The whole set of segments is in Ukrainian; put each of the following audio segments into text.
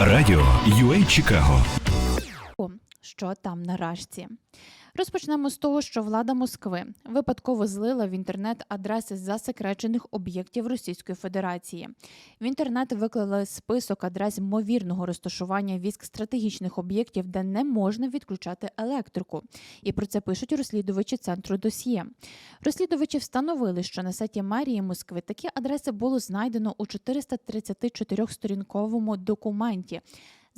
Радіо UA Чикаго що там на рашці. Розпочнемо з того, що влада Москви випадково злила в інтернет адреси засекречених об'єктів Російської Федерації. В інтернет виклали список адрес ймовірного розташування військ стратегічних об'єктів, де не можна відключати електрику. І про це пишуть розслідувачі центру досьє. Розслідувачі встановили, що на сайті мерії Москви такі адреси було знайдено у 434-сторінковому документі.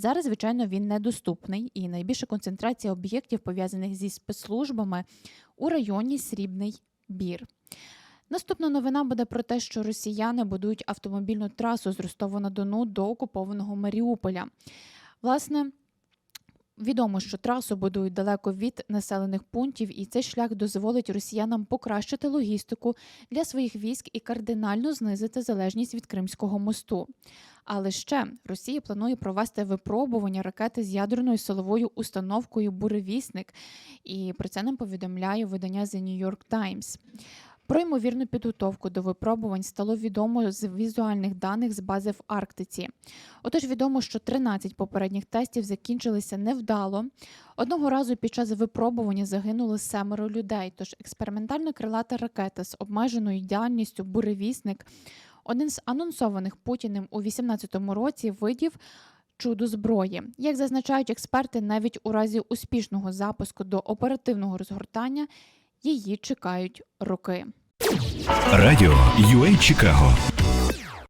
Зараз, звичайно, він недоступний, і найбільша концентрація об'єктів, пов'язаних зі спецслужбами, у районі Срібний Бір. Наступна новина буде про те, що росіяни будують автомобільну трасу з Ростова-на-Дону до окупованого Маріуполя. Власне, відомо, що трасу будують далеко від населених пунктів, і цей шлях дозволить росіянам покращити логістику для своїх військ і кардинально знизити залежність від Кримського мосту. Але ще Росія планує провести випробування ракети з ядерною силовою установкою Буревісник, і про це нам повідомляє видання The New York Times. Про ймовірну підготовку до випробувань стало відомо з візуальних даних з бази в Арктиці. Отож, відомо, що 13 попередніх тестів закінчилися невдало. Одного разу під час випробування загинуло семеро людей. Тож експериментальна крилата ракета з обмеженою діяльністю буревісник один з анонсованих Путіним у 2018 році видів чудо зброї. Як зазначають експерти, навіть у разі успішного запуску до оперативного розгортання її чекають роки. Радіо UA Чикаго